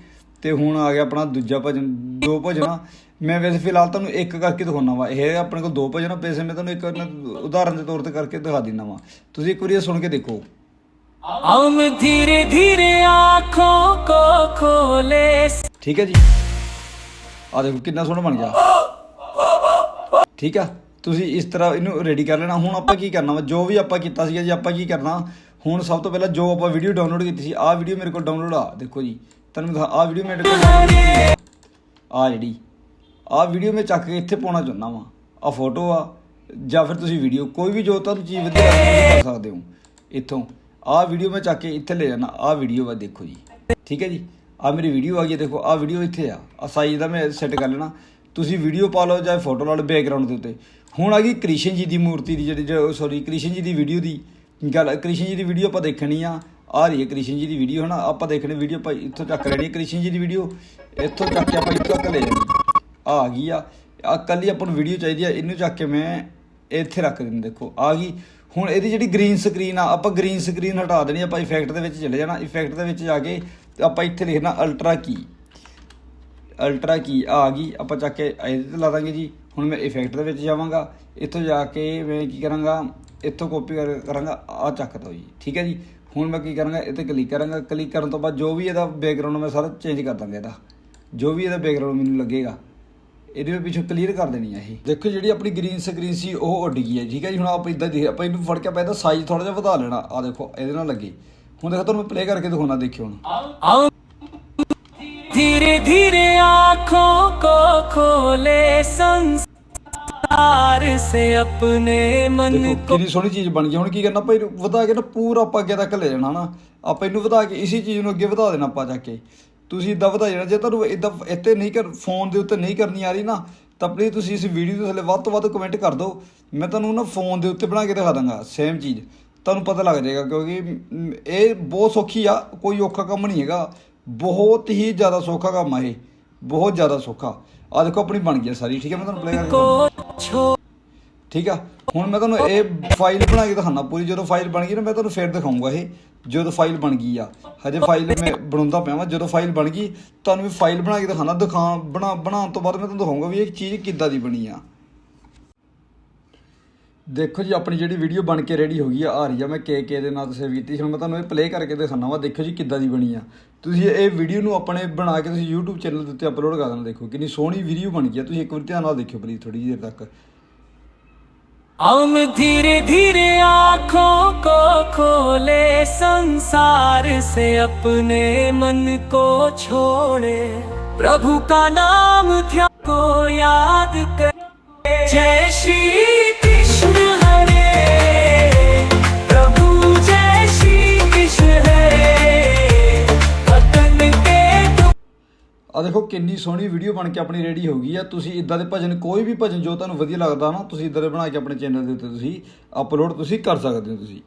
Speaker 1: ਤੇ ਹੁਣ ਆ ਗਿਆ ਆਪਣਾ ਦੂਜਾ ਭਜਨ ਦੋ ਭਜਨ ਆ ਮੈਂ ਵੈਸੇ ਫਿਲਹਾਲ ਤੁਹਾਨੂੰ ਇੱਕ ਕਰਕੇ ਦਿਖਾਉਣਾ ਵਾ ਇਹ ਆਪਣੇ ਕੋਲ ਦੋ ਭਜਨ ਆ ਵੈਸੇ ਮੈਂ ਤੁਹਾਨੂੰ ਇੱਕ ਨਾ ਉਦਾਹਰਨ ਦੇ ਤੌਰ ਤੇ ਕਰਕੇ ਦਿਖਾ ਦਿੰਦਾ ਵਾ ਤੁਸੀਂ ਇੱਕ ਵਾਰੀ ਇਹ ਸੁਣ ਕੇ ਦੇਖੋ
Speaker 2: हम धीरे धीरे आंखों को खोले
Speaker 1: ਠੀਕ ਹੈ ਜੀ ਆ ਦੇਖੋ ਕਿੰਨਾ ਸੋਹਣਾ ਬਣ ਗਿਆ ਠੀਕ ਆ ਤੁਸੀਂ ਇਸ ਤਰ੍ਹਾਂ ਇਹਨੂੰ ਰੈਡੀ ਕਰ ਲੈਣਾ ਹੁਣ ਆਪਾਂ ਕੀ ਕਰਨਾ ਵਾ ਜੋ ਵੀ ਆਪਾਂ ਕੀਤਾ ਸੀਗਾ ਜੀ ਆਪਾਂ ਕੀ ਕਰਨਾ ਹੁਣ ਸਭ ਤੋਂ ਪਹਿਲਾਂ ਜੋ ਆਪਾਂ ਵੀਡੀਓ ਡਾਊਨਲੋਡ ਕੀਤੀ ਸੀ ਆਹ ਵੀਡੀਓ ਮੇਰੇ ਕੋਲ ਡਾਊਨਲੋਡ ਆ ਦੇਖੋ ਜੀ ਤੁਹਾਨੂੰ ਦਿਖਾ ਆਹ ਵੀਡੀਓ ਮੇਰੇ ਕੋਲ ਆ ਜਿਹੜੀ ਆਹ ਵੀਡੀਓ ਮੈਂ ਚੱਕ ਕੇ ਇੱਥੇ ਪਾਉਣਾ ਚਾਹੁੰਦਾ ਵਾਂ। ਆ ਫੋਟੋ ਆ ਜਾਂ ਫਿਰ ਤੁਸੀਂ ਵੀਡੀਓ ਕੋਈ ਵੀ ਜੋ ਤੁਹਾਨੂੰ ਚੀਜ਼ ਵਧੀਆ ਲੱਗਦੀ ਕਰ ਸਕਦੇ ਹੋ। ਇੱਥੋਂ ਆਹ ਵੀਡੀਓ ਮੈਂ ਚੱਕ ਕੇ ਇੱਥੇ ਲੈ ਜਾਣਾ ਆਹ ਵੀਡੀਓ ਵਾ ਦੇਖੋ ਜੀ। ਠੀਕ ਹੈ ਜੀ? ਆ ਮੇਰੀ ਵੀਡੀਓ ਆ ਗਈ ਹੈ, ਦੇਖੋ ਆਹ ਵੀਡੀਓ ਇੱਥੇ ਆ। ਆ ਸਾਈਜ਼ ਦਾ ਮੈਂ ਸੈੱਟ ਕਰ ਲੈਣਾ। ਤੁਸੀਂ ਵੀਡੀਓ ਪਾ ਲਓ ਜਾਂ ਫੋਟੋ ਲਾ ਲਓ ਬੈਕਗ੍ਰਾਉਂਡ ਦੇ ਉੱਤੇ। ਹੁਣ ਆ ਗਈ ਕ੍ਰਿਸ਼ਨ ਜੀ ਦੀ ਮੂਰਤੀ ਦੀ ਜਿਹੜੀ ਸੌਰੀ ਕ੍ਰਿਸ਼ਨ ਜੀ ਦੀ ਵੀਡੀਓ ਦੀ ਗੱਲ ਕ੍ਰਿਸ਼ਨ ਜੀ ਦੀ ਵੀਡੀਓ ਆਪਾਂ ਦੇਖਣੀ ਆ। ਆ ਰਹੀ ਹੈ ਕ੍ਰਿਸ਼ਨ ਜੀ ਦੀ ਵੀਡੀਓ ਹਨਾ? ਆਪਾਂ ਦੇਖਣੇ ਵੀਡੀਓ ਭਾਈ, ਇੱਥੋਂ ਚੱਕ ਲੈਣੀ ਹੈ ਕ੍ਰਿਸ਼ਨ ਜੀ ਦੀ ਵੀਡੀਓ ਇੱਥੋਂ ਚੱਕ ਕੇ ਆਪਾਂ ਇੱਥੋਂ ਲੈ ਜਾਣੀ। ਆ ਆ ਗਈ ਆ। ਆ ਕੱਲੀ ਆਪਾਂ ਨੂੰ ਵੀਡੀਓ ਚਾਹੀਦੀ ਆ। ਇਹਨੂੰ ਚੱਕ ਕੇ ਮੈਂ ਇੱਥੇ ਰੱਖ ਦਿੰਦਾ, ਦੇਖੋ। ਆ ਗਈ। ਹੁਣ ਇਹਦੀ ਜਿਹੜੀ ਗ੍ਰੀਨ ਸਕਰੀਨ ਆ, ਆਪਾਂ ਗ੍ਰੀਨ ਸਕਰੀਨ ਹਟਾ ਦੇਣੀ ਆਪਾਂ ਇਫੈਕਟ ਦੇ ਵਿੱਚ ਚਲੇ ਜਾਣਾ। ਇਫੈਕਟ ਦੇ ਵਿੱਚ ਜਾ ਕੇ ਆਪਾਂ ਇੱਥੇ ਲਿਖਣਾ ਅਲਟਰਾ ਕੀ ਅਲਟਰਾ ਕੀ ਆ ਗਈ। ਆਪਾਂ ਚੱਕ ਕੇ ਇਹਦੇ ਤੇ ਲਾ ਦਾਂਗੇ ਜੀ। ਹੁਣ ਮੈਂ ਇਫੈਕਟ ਦੇ ਵਿੱਚ ਜਾਵਾਂਗਾ। ਇੱਥੋਂ ਜਾ ਕੇ ਮੈਂ ਕੀ ਕਰਾਂਗਾ? ਇੱਥੋਂ ਕਾਪੀ ਕਰਾਂਗਾ। ਆ ਚੱਕ ਦੋ ਜੀ। ਠੀਕ ਹੈ ਜੀ? ਹੁਣ ਮੈਂ ਕੀ ਕਰਾਂਗਾ, ਇਹ ਤੇ ਕਲਿੱਕ ਕਰਾਂਗਾ ਕਲਿੱਕ ਕਰਨ ਤੋਂ ਬਾਅਦ ਜੋ ਵੀ ਇਹਦਾ ਬੈਕਗ੍ਰਾਉਂਡ ਮੈਂ ਸਾਰਾ ਚੇਂਜ ਕਰ ਦਾਂਗਾ ਇਹਦਾ। ਜੋ ਵੀ ਇਹਦਾ ਬੈਕਗ੍ਰਾਉਂਡ ਮੈਨੂੰ ਲੱਗੇਗਾ, ਇਹਦੇ ਵਿੱਚ ਕਲੀਅਰ ਕਰ ਦੇਣੀ ਆ ਇਹ। ਦੇਖੋ ਜਿਹੜੀ ਆਪਣੀ ਗ੍ਰੀਨ ਸਕਰੀਨ ਸੀ, ਉਹ ਉੱਡ ਗਈ ਹੈ, ਠੀਕ ਹੈ ਜੀ? ਹੁਣ ਆਪਾਂ ਇਦਾਂ ਦੇਖ, ਆਪਾਂ ਇਹਨੂੰ ਫੜ ਕੇ ਆਪਾਂ ਇਹਦਾ ਸਾਈਜ਼ ਥੋੜਾ ਜਿਹਾ ਵਧਾ ਲੈਣਾ। ਆ ਦੇਖੋ, ਇਹਦੇ ਨਾਲ ਲੱਗੇ। ਹੁਣ ਦੇਖੋ, ਤੁਹਾਨੂੰ ਮੈਂ ਪਲੇ ਕਰਕੇ ਦਿਖਾਉਣਾ, ਦੇਖਿਓ ਹੁਣ।
Speaker 2: ਧੀਰੇ ਧੀਰੇ ਆਖੋਂ ਕੋ ਖੋਲੇ ਸੰਸ संसार से अपने मन
Speaker 1: ਦੇਖੋ
Speaker 2: को
Speaker 1: ਕਿੰਨੀ ਸੋਹਣੀ ਚੀਜ਼ ਬਣ ਗਈ ਹੁਣ ਕੀ ਕਰਨਾ ਆਪਾਂ ਇਹਨੂੰ ਵਧਾ ਕੇ ਨਾ ਪੂਰਾ ਆਪਾਂ ਅੱਗੇ ਤੱਕ ਲੈ ਜਾਣਾ ਨਾ ਆਪਾਂ ਇਹਨੂੰ ਵਧਾ ਕੇ ਇਸੇ ਚੀਜ਼ ਨੂੰ ਅੱਗੇ ਵਧਾ ਦੇਣਾ ਆਪਾਂ ਜਾ ਕੇ ਤੁਸੀਂ ਇਦਾਂ ਵਧਾ ਜਾਣਾ ਜੇ ਤੁਹਾਨੂੰ ਇਦਾਂ ਇੱਥੇ ਨਹੀਂ ਕਰ ਫੋਨ ਦੇ ਉੱਤੇ ਨਹੀਂ ਕਰਨੀ ਆ ਰਹੀ ਨਾ ਤਾਂ ਪਲੀਜ਼ ਤੁਸੀਂ ਇਸ ਵੀਡੀਓ ਦੇ ਥੱਲੇ ਵੱਧ ਤੋਂ ਵੱਧ ਕਮੈਂਟ ਕਰ ਦਿਓ ਮੈਂ ਤੁਹਾਨੂੰ ਨਾ ਫੋਨ ਦੇ ਉੱਤੇ ਬਣਾ ਕੇ ਦਿਖਾ ਦਾਂਗਾ ਸੇਮ ਚੀਜ਼ ਤੁਹਾਨੂੰ ਪਤਾ ਲੱਗ ਜਾਏਗਾ ਕਿਉਂਕਿ ਮ, ਇਹ ਬਹੁਤ ਸੌਖੀ ਆ ਕੋਈ ਔਖਾ ਕੰਮ ਨਹੀਂ ਹੈਗਾ ਬਹੁਤ ਹੀ ਜ਼ਿਆਦਾ ਸੌਖਾ ਕੰਮ ਆ ਇਹ ਬਹੁਤ ਜ਼ਿਆਦਾ ਸੌਖਾ ਆ ਦੇਖੋ ਆਪਣੀ ਬਣ ਗਈ ਆ ਸਾਰੀ ਠੀਕ ਹੈ ਮੈਂ ਤੁਹਾਨੂੰ ਪਲੇ ਕਰਕੇ ਠੀਕ ਆ ਹੁਣ ਮੈਂ ਤੁਹਾਨੂੰ ਇਹ ਫਾਈਲ ਬਣਾ ਕੇ ਦਿਖਾਣਾ ਪੂਰੀ ਜਦੋਂ ਫਾਈਲ ਬਣ ਗਈ ਨਾ ਮੈਂ ਤੁਹਾਨੂੰ ਫੇਰ ਦਿਖਾਉਂਗਾ ਇਹ ਜਦੋਂ ਫਾਈਲ ਬਣ ਗਈ ਆ। ਹਜੇ ਫਾਈਲ ਮੈਂ ਬਣਾਉਂਦਾ ਪਿਆ ਵਾ ਜਦੋਂ ਫਾਈਲ ਬਣ ਗਈ ਤੁਹਾਨੂੰ ਵੀ ਫਾਈਲ ਬਣਾ ਕੇ ਦਿਖਾਣਾ ਦਿਖਾ ਬਣਾ ਬਣਾਉਣ ਤੋਂ ਬਾਅਦ ਮੈਂ ਤੁਹਾਨੂੰ ਦਿਖਾਉਂਗਾ ਵੀ ਇਹ ਚੀਜ਼ ਕਿੱਦਾਂ ਦੀ ਬਣੀ ਆ। ਦੇਖੋ ਜੀ ਆਪਣੀ ਜਿਹੜੀ ਵੀਡੀਓ ਬਣ ਕੇ ਰੈਡੀ ਹੋ ਗਈ ਆ ਆ ਰਹੀ ਆ ਮੈਂ ਕੇ ਕੇ ਦੇ ਨਾਲ ਸੇਵ ਕੀਤੀ ਹੁਣ ਮੈਂ ਤੁਹਾਨੂੰ ਇਹ ਪਲੇ ਕਰਕੇ ਦਿਖਾਣਾ ਵਾ ਦੇਖੋ ਜੀ ਕਿੱਦਾਂ ਦੀ ਬਣੀ ਆ ਤੁਸੀਂ ਇਹ ਵੀਡੀਓ ਨੂੰ ਆਪਣੇ ਬਣਾ ਕੇ ਤੁਸੀਂ YouTube ਚੈਨਲ ਦੇ ਉੱਤੇ ਅਪਲੋਡ ਕਰ ਦੇਣਾ ਦੇਖੋ ਕਿੰਨੀ ਸੋਹਣੀ ਵੀਡੀਓ ਬਣ ਗਈ ਆ ਤੁਸੀਂ ਇੱਕ ਵਾਰ ਧਿਆਨ ਨਾਲ ਦੇਖਿਓ ਪਲੀਜ਼ ਥੋੜੀ ਜਿਹੀ ਦੇਰ ਤੱਕ
Speaker 2: हम धीरे धीरे आंखों को खोले संसार से अपने मन को छोड़े प्रभु का नाम ध्यान को याद कर जय श्री
Speaker 1: ਦੇਖੋ ਕਿੰਨੀ ਸੋਹਣੀ ਵੀਡੀਓ ਬਣ ਕੇ ਆਪਣੀ ਰੈਡੀ ਹੋ ਗਈ ਆ। ਤੁਸੀਂ ਇਦਾਂ ਦੇ ਭਜਨ ਕੋਈ ਵੀ ਭਜਨ ਜੋ ਤੁਹਾਨੂੰ ਵਧੀਆ ਲੱਗਦਾ ਨਾ, ਤੁਸੀਂ ਇਦਾਂ ਦੇ ਬਣਾ ਕੇ ਆਪਣੇ ਚੈਨਲ ਦੇ ਉੱਤੇ ਤੁਸੀਂ ਅਪਲੋਡ ਤੁਸੀਂ ਕਰ ਸਕਦੇ ਹੋ ਤੁਸੀਂ।